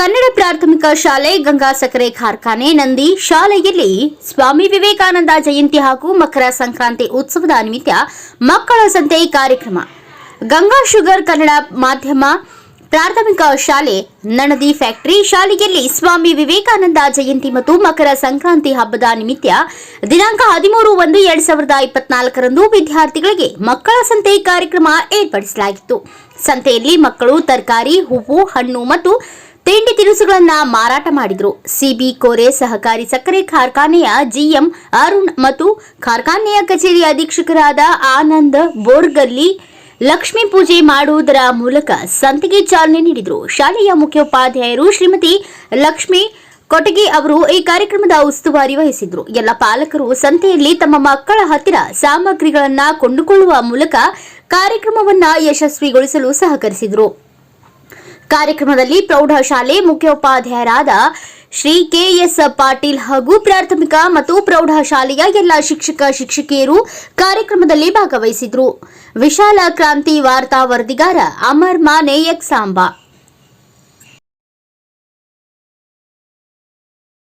ಪ್ರಾಥಮಿಕ ಶಾಲೆ, ಗಂಗಾ ಸಕ್ಕರೆ ಕಾರ್ಖಾನೆ, ನಂದಿ ಶಾಲೆಯಲ್ಲಿ ಸ್ವಾಮಿ ವಿವೇಕಾನಂದ ಜಯಂತಿ ಹಾಗೂ ಮಕರ ಸಂಕ್ರಾಂತಿ ಉತ್ಸವದ ನಿಮಿತ್ತ ಮಕ್ಕಳ ಸಂತೆ ಕಾರ್ಯಕ್ರಮ. ಗಂಗಾ ಶುಗರ್ ಕನ್ನಡ ಮಾಧ್ಯಮ ಪ್ರಾಥಮಿಕ ಶಾಲೆ, ನಣದಿ ಫ್ಯಾಕ್ಟರಿ ಶಾಲೆಯಲ್ಲಿ ಸ್ವಾಮಿ ವಿವೇಕಾನಂದ ಜಯಂತಿ ಮತ್ತು ಮಕರ ಸಂಕ್ರಾಂತಿ ಹಬ್ಬದ ನಿಮಿತ್ತ ದಿನಾಂಕ ಹದಿಮೂರು ಒಂದು ಎರಡ್ ಸಾವಿರದ ಇಪ್ಪತ್ನಾಲ್ಕರಂದು ವಿದ್ಯಾರ್ಥಿಗಳಿಗೆ ಮಕ್ಕಳ ಸಂತೆ ಕಾರ್ಯಕ್ರಮ ಏರ್ಪಡಿಸಲಾಗಿತ್ತು. ಸಂತೆಯಲ್ಲಿ ಮಕ್ಕಳು ತರಕಾರಿ, ಹೂವು, ಹಣ್ಣು ಮತ್ತು ತಿಂಡಿ ತಿನಿಸುಗಳನ್ನ ಮಾರಾಟ ಮಾಡಿದ್ರು. ಸಿಬಿ ಕೋರೆ ಸಹಕಾರಿ ಸಕ್ಕರೆ ಕಾರ್ಖಾನೆಯ ಜಿಎಂ ಅರುಣ್ ಮತ್ತು ಕಾರ್ಖಾನೆಯ ಕಚೇರಿ ಅಧೀಕ್ಷಕರಾದ ಆನಂದ್ ಬೋರ್ಗಲ್ಲಿ ಲಕ್ಷ್ಮೀ ಪೂಜೆ ಮಾಡುವುದರ ಮೂಲಕ ಸಂತೆಗೆ ಚಾಲನೆ ನೀಡಿದರು. ಶಾಲೆಯ ಮುಖ್ಯೋಪಾಧ್ಯಾಯರು ಶ್ರೀಮತಿ ಲಕ್ಷ್ಮಿ ಕೊಟಗಿ ಅವರು ಈ ಕಾರ್ಯಕ್ರಮದ ಉಸ್ತುವಾರಿ ವಹಿಸಿದ್ರು. ಎಲ್ಲ ಪಾಲಕರು ಸಂತೆಯಲ್ಲಿ ತಮ್ಮ ಮಕ್ಕಳ ಹತ್ತಿರ ಸಾಮಗ್ರಿಗಳನ್ನ ಕೊಂಡುಕೊಳ್ಳುವ ಮೂಲಕ ಕಾರ್ಯಕ್ರಮವನ್ನ ಯಶಸ್ವಿಗೊಳಿಸಲು ಸಹಕರಿಸಿದರು. ಕಾರ್ಯಕ್ರಮದಲ್ಲಿ ಪ್ರೌಢಶಾಲೆ ಮುಖ್ಯೋಪಾಧ್ಯಾಯರಾದ ಶ್ರೀ ಕೆಎಸ್ ಪಾಟೀಲ್ ಹಾಗೂ ಪ್ರಾಥಮಿಕ ಮತ್ತು ಪ್ರೌಢಶಾಲೆಯ ಎಲ್ಲ ಶಿಕ್ಷಕ ಶಿಕ್ಷಕಿಯರು ಕಾರ್ಯಕ್ರಮದಲ್ಲಿ ಭಾಗವಹಿಸಿದ್ರು. ವಿಶಾಲ ಕ್ರಾಂತಿ ವಾರ್ತಾ ವರದಿಗಾರ ಅಮರ್ ಮಾನೆ ಸಾಂಬಾ.